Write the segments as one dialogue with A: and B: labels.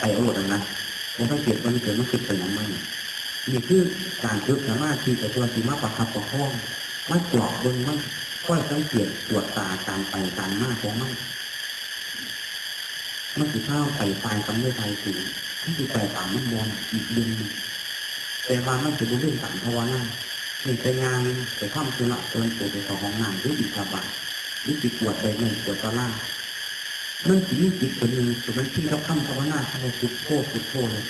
A: ไปเอาหมดนะผมสังเกตว่ามันเกิดมันคิดเป็นอย่างไรนี่คือการฝึกสามารถที่จะตัวสีมาประคับประคองมันกรอบเบิ้งมันค่อยสังเกตตรวจตาการไปการมาของมันมันสิข้าวไปตายกำเนิดไทยสูงที่สิไปตามมันบอลอีกดึงแต่ว่ามันจะรู้เรื่องต่างเพราว่านั่นนี่งานไปข้ามสุนัขเกินตัวไปของห้องน้ำหรืออีกกระบะหรือติดปวดใบหนึ่งปวดตะล่าง มันสิมีจิตตัวหนึ่งตัวมันที่เขาข้ามภาวนาเขาพุทโธพุทโธเลย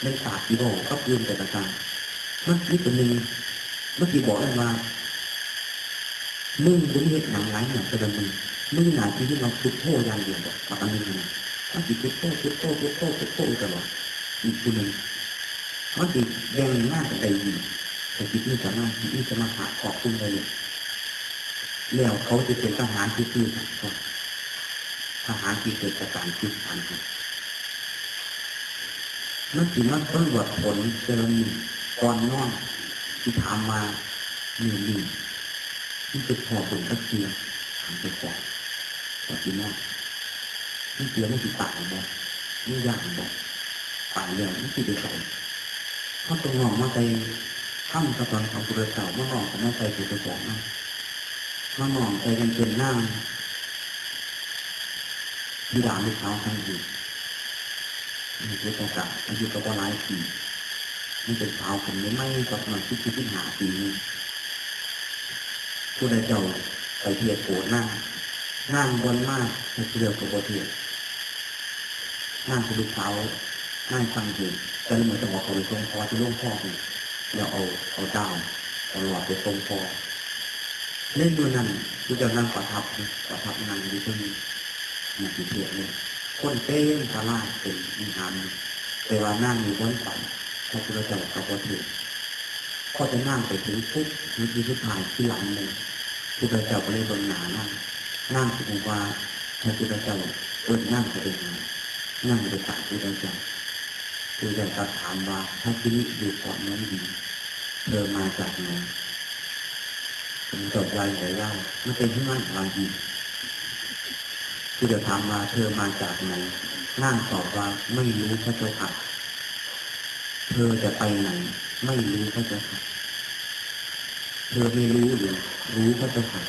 A: เล่นศาสตร์ที่บอกก็ยืนแต่ละการมันนี่ตัวหนึ่งเมื่อกี้บอกเลยว่ามึงบุญเหตุหนังร้ายหนังกระดมึงมึงหนาที่ที่เราพุทโธอย่างเดียวบอกปากอันนี้นะมันติพุทโธพุทโธพุทโธพุทโธตลอดอีกตัวหนึ่งมันติแดงมากแต่ดีแต่จิตนี่จะมาจิตนี่จะมาหาขอบคุณไปเลยแล้วเขาจะเป็นทหารที่ซื่อสัตย์ อนทหารที่เกิดจากการคิดอันนี้นั่นคือมันต้องวัดผลเจริญก่อนนอนที่ถามมาหนึ่งหนึ่งที่จะพอผลตะเกียบถามไปก่อนก่อนที่นอนที่เกียบไม่ติดตายบ่ไม่ยากบ่ตายแล้วไม่ติดใจเขาต้องงองมาไปถ้ำกระตอนของกุระเจ้ามาหองก็มาใส่กุระเจ้านะมาหองไปกันจนหน้า ที่ด่าลูกเขาทั้งอยู่นี่คือประกาศอายุกับว่าหลายปีมันเป็นสาวคนนี้ไม่ก็ประมาณที่ที่หาปีผู้ใดเจ้าไปเทียบโกรธนั่งนั่งบนมากให้เรียวกับโบเทียบนั่งกับลูกสาวนั่งฟังอยู่แต่เหมือนจะบอกเขาไปตรงพอที่ล่วงพ่อเนี่ยเราเอาเอาดาวเอาหลอดไปตรงพอเล่นดูนั่นคือจะนั่งประทับประทับนั่งอยู่ตรงนี้ มีกี่เทียบเลยคนเต้นพาราเป็นมีหามแต่ว่านั่งอยู่บนฝันพระพุทธเจ้ากับพระเถรก็จะนั่งไปถึงปุ๊บมีที่สุดท้ายที่หลังเลยพุทธเจ้าก็เลยบนหนานั่งนั่งสมมติว่าพระพุทธเจ้าเอิ้นนั่งไปเป็นไงนั่งไปตักพุทธเจ้าพุทธเจ้าก็ถามว่าถ้าที่นี้อยู่ก่อนน้องดีเธอมาจากไหนผมตอบว่าไหนเล่ามันเป็นที่มั่นวางดี ที่จะถามว่าเธอมาจากไหนนั่งตอบว่าไม่รู้พระเจ้าค่ะเธอจะไปไหน ไม่รู้พระเจ้าค่ะเธอไม่รู้หรือรู้พระเจ้าค่ะ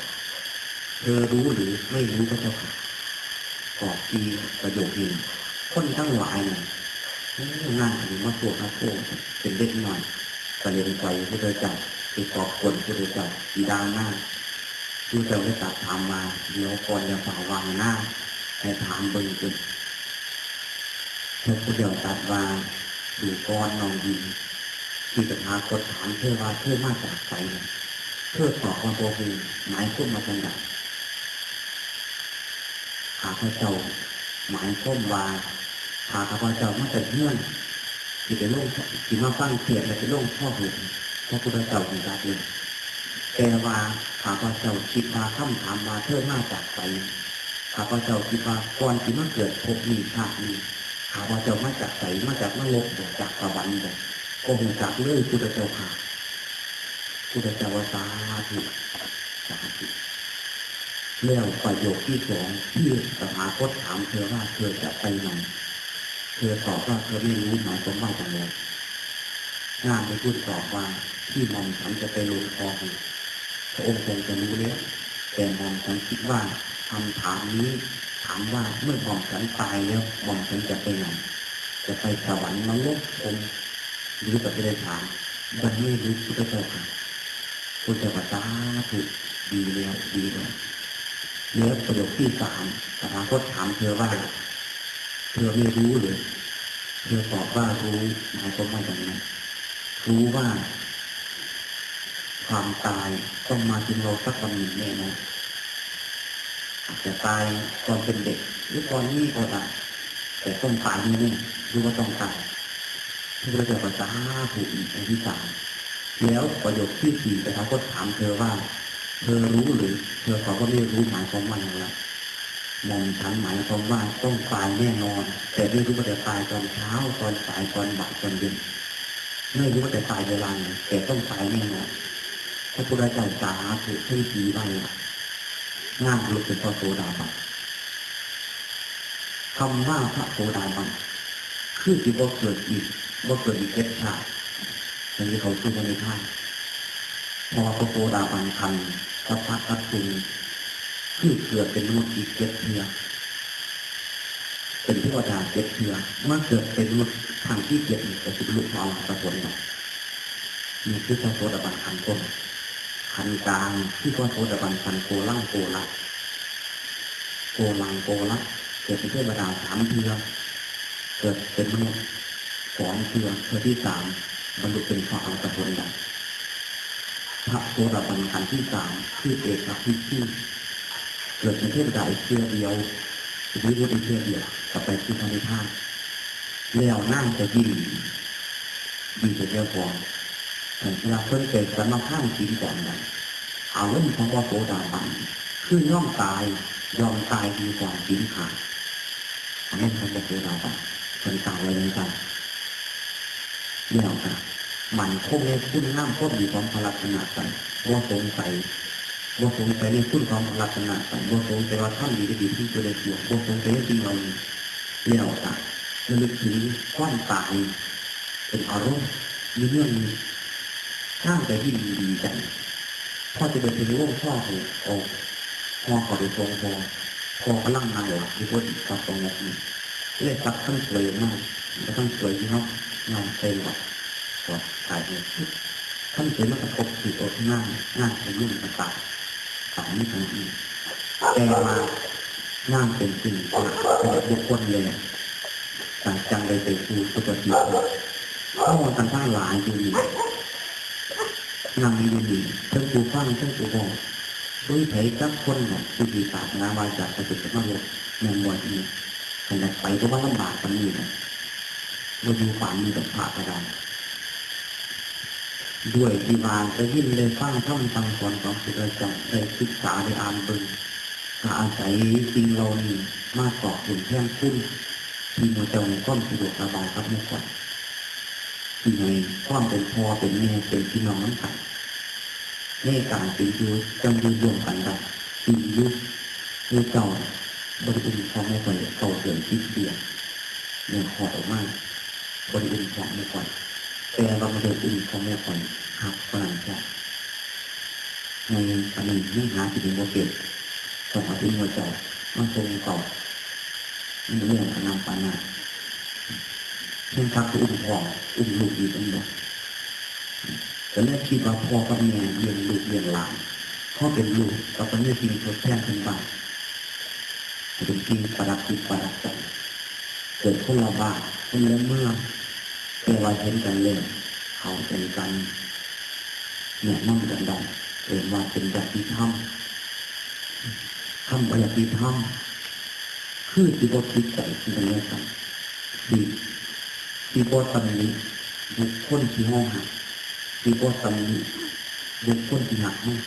A: เธอรู้หรือไม่รู้พระเจ้าค่ะกอบปีประโยคนี้คนทั้งหลายเนี่ยนั่งถึงมาโผล่มาโผล่เป็นเล็กหน่อยประเด็นไฟพระเจ้าไปกอบคนพระเจ้าสีดางหน้าผู้เจ้าได้ตัดถามมาเดี๋ยวก่อนจะฝ่าวางหน้า ให้ถามเบิ่งจนพระพุทธเจ้าตัดว่าดูก้อนนองดีที่จะหากดถามเธอว่าเธอมาจากไสเธอตอบว่าโบหูหมายคุ้มมาจังไดหาพระเจ้าหมายคุ้มว่าหาพระเจ้ามาจากเงื่อนที่เป็นโลกที่มาฟังเสียงและเป็นโลกพ่อหูพระพุทธเจ้าของรักเลยแต่ว่าข้าพเจ้าคิดว่าคำถามมาเธอมาจากไส ข้าพเจ้าคิดว่าก่อนที่มันเกิดภพนี้ชาตินี้ข้าพเจ้ามาจากไสมาจากนรกบอกจากสวรรค์บอกก็คงจากเลยพุทธเจ้าค่ะพุทธเจ้าว่าสาธุสาธุแล้วประโยคที่สองที่สถาคตถามเธอว่าเธอจะไปไหนเธอตอบว่าเธอไม่รู้หมายความว่าจังเลยงานที่พูดตอบว่าที่มองฉันจะไปลงคอพระองค์คงจะรู้แล้วแต่มองฉันคิดว่า คำถามนี้ถามว่าเมื่อมองฉันตายแล้วมองฉันจะไปไหนจะไปสวรรค์นรกองหรือจะไปได้ถามวันนี้รู้พุทธเจ้าค่ะพุทธเจ้าสาธุดีแล้วดีแล้วเนื้อประโยคที่สามสถาคตถามเธอว่า เธอไม่รู้เลยเธอตอบว่ารู้หมายความว่าอย่างไรรู้ว่า ความตายต้องมาถึงเราสักวันหนึ่งแน่นอน จจะตายตอนเป็นเด็กหรือตอนนี้ก็ได้แต่ต้องตายนี่นี่รู้ว่าต้องตายที่เราจะภาษาผูกอีกในที่สามแล้วประโยคที่สี่แต่เขาก็ถามเธอว่า เธอรู้หรือ เธอเขาก็ไม่รู้หมายความว่าอย่างไรมองฉันหมายความว่าต้องตายแน่นอน แต่ไม่รู้ว่าจะตายตอนเช้าตอนสายตอนบ่ายตอนเย็นไม่รู้ว่าจะตายเวลาไหนแต่ต้องตายแน่นอนพระพุทธเจ้าสาธุให้ผีไว้ งานรู้เป็นพระโสดาบันคำว่าพระโสดาบันคือที่บ่าเกิดอีกบ่าเกิดอีกเจ็ดชาติอย่างที่เขาสู้กันในท่านพอพระโพดาบันคันสัพพะทัตตุงคือเกิดเป็นมนุษย์อีกเจ็ดเทือเป็นเทวดาเจ็ดเทือมื่อเกิดเป็นมนุษย์ทางที่เจ็ดอีกก็คือลูกของตะผลนาะมีคือพระโพดาบันคันต้น คันกลางที่พระโพดาบันคันโกล่างโกลักโกลังโกลักเกิดเป็นเทวดาสามเทือเกิดเป็นมนุษย์สองเทือเทือที่สามบรรลุเป็นพระอรหันต์ผลดังพระโสดาบันขันที่สามคือเอกขัที่เกิดเป็นเทพดาอีกเทือเดียววิรุธอีกเป็นเทือเดียวกลับไปที่พระนิพพานแล้วนั่งจะยิ่งดีจะเดียวก่อนแต่ เวลาเพิ่นเกิดสมาข้างกินก่อนนั้นเอาเรื่องของว่าโสดาบันคือย่อมตายยอมตายดีกว่ากินขาดอันนี้เขาจะคือเราแบบคนตายเลยกันเดี่ยวกันมันคงในคุณน้ำคงมีความพลักษณะกันว่าสงสัยว่าสงสัยในคุณความพลักษณะกันว่าสงสัยว่าท่านดีดีที่จะได้เกี่ยวว่าสงสัยในสิ่เหล่าเดี่ยวกันระลึกถึงความตายเป็นอารมณ์มีเรื่อง นี้ข้างแต่ที่ดีดีใจพอจะไปถึงโลกพ่อหูโอ้พ่อขอไปทรงพอพอกำลังมาหลับที่พุทธกับตรงนี้เลยตัดทั้งสวยมากและทั้งสวยที่เขางานเต็มหมดก็ตายเลยทั้งสวยมันกระทบสู่ตัวที่ง่ายง่ายเป็นรุ่นต่างๆสามนี่ทั้งนี้แต่มาง่ายเป็นสิ่งที่เป็นบุคคลเลยต่างจังเลยไปสู่สุปฏิภพข้อต่างๆหลายอยู่ ดีนางอยู่ดีทั้งผู้ฟังทั้งผู้บอกด้วยไผกับคนเนี่ยผู้ที่ศาสนาวาจากประสิทธิ์มาลกแมงวันนี้ขนาดไปก็ว่าลำบากกันนี่นะเราดูฝันมีกับพระกระดานด้วยที่วาจะยิ่งเลยฟังท่องฟังสอนของสุรจักรได้ศึกษาได้อ่านบิ่งถ้าอาศัยสิ่งเรานี่มากกว่าคุณแท่งคุณที่มัวเจ้าในความสะดวกสบายครับเมื่อก่อน ที่ในความเป็นพ่อเป็นแม่เป็นพี่น้องน้ำกันในการเป็นอยู่จังอยู่รวมกันได้ปียุคในเจ้าบริบูรณ์ของไม่ค่อยเก่าเกินคิดเดียวเนี่ยหอดมากบริบูรณ์ของไม่ค่อยแต่เราไม่ได้อุ่นของไม่ค่อยหักฝรั่งแค่ในอันนี้ไม่หาที่เป็นโมเกตสองอาทิตย์หัวใจมันทรงต่อมีเรื่องอนามปานา เช่นทักอุ้มพ่ออุ้มลูกอีกอันเดียวแต่แรกคิดว่าพ่อกับแม่เลี้ยงลูกเลี้ยงหลานพ่อเป็นลูกก็เป็นเรื่องจริงทดแทนเป็นบ้านเป็นจริงประดับจิตประดับใจเกิดคนละบ้านคนละเมื่อแต่ว่าเห็นกันเลยเขาเป็นกันเนี่ยนั่งกันได้เกิดว่าเป็นแบบที่ทำทำแบบที่ทำคือที่บคิดใจที่เป็นเรื่องกั นที่ที่บตำหนิบุคคลที่ห้องหักที่ว่าตำหนิบุคคลที่หักห้อง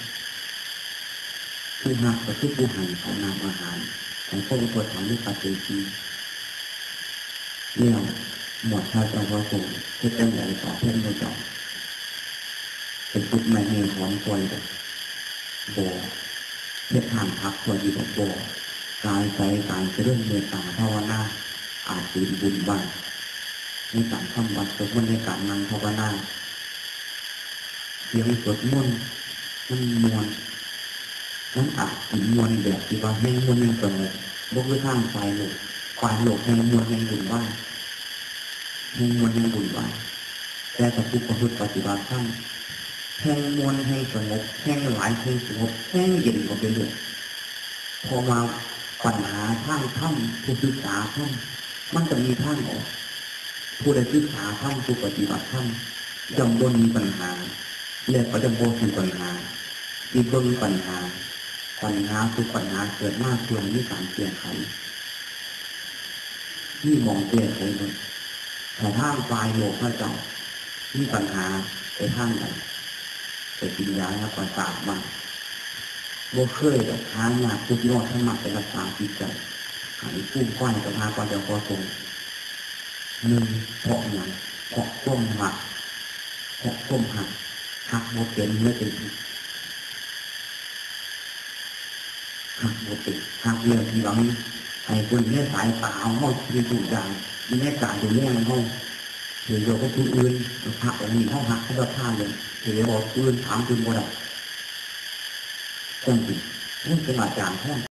A: ผู้หักก็คือผู้หันของนามอาหารของพระอุปถัมภ์ในปัจจัยทีเนี่ยหมดชาติอาว่าโกเพื่อจะใหญ่ต่อเพื่อนโดยจอเป็นพุทธไม่เองของตัวแบบโบเพื่อทานพักตัวอยู่แบบโบกายใจกายจะเรื่องเมตตาภาวนาอาจสีบุญบ้าง ในการทำวัดสวดมนต์ในการนั่งภาวนาเสียงสวดมนต์มันมวนมันอาจถึงมวนแบบที่ว่าให้มวนยังสงบบกข้างไฟโลกไฟโลกให้มวนยังบุญบ้างให้มวนยังบุญบ้าแต่ถ้าผู้ประพฤติปฏิบัติท่านแห้งมวนให้สงบแห้งหลายแห้งสงบแห้งเย็นกว่าเป็นเลยพอมาปัญหาท่างถ้ำผู้ศึกษาถ้ำมันจะมีท่างออก ผู้ใดศึกษาถ้ำผู้ปฏิบัติถ้ำย่อมบนมีปัญหาเรียกว่าจะโบคือปัญหาที่เบิ้งปัญหา ปัญหาคือปัญหาเกิดมากส่วนนี้การเปลี่ยนไขที่มองเปลี่ยนไขมันแต่ทางปลายโลกพระเจ้ามีปัญหาไปทางไหนไปกินยาแล้วประสาทบ้างโบเคยแบบทางยาพุทธยอดธรรมะไปรักษาจิตใจหายผู้ก้อยกับพาก่อนจะพอทรง หนึ่งเพราะอย่างเพราะต้มหักเพราะต้มหักหักโมเป็นไม่เป็นหักโมเป็นหักเรื่องที่หลังไอ้คนนี้สายตาเอาหมดที่ถูกอย่างมีแม่การดูแลมันห้องเดี๋ยวโยก็คืออื่นพระองค์มีห้องหักให้เราท่าเลยเดี๋ยวบอกอื่นถามคุณบ่ได้ต้องจริงนี่เป็นอาจารย์ท่อง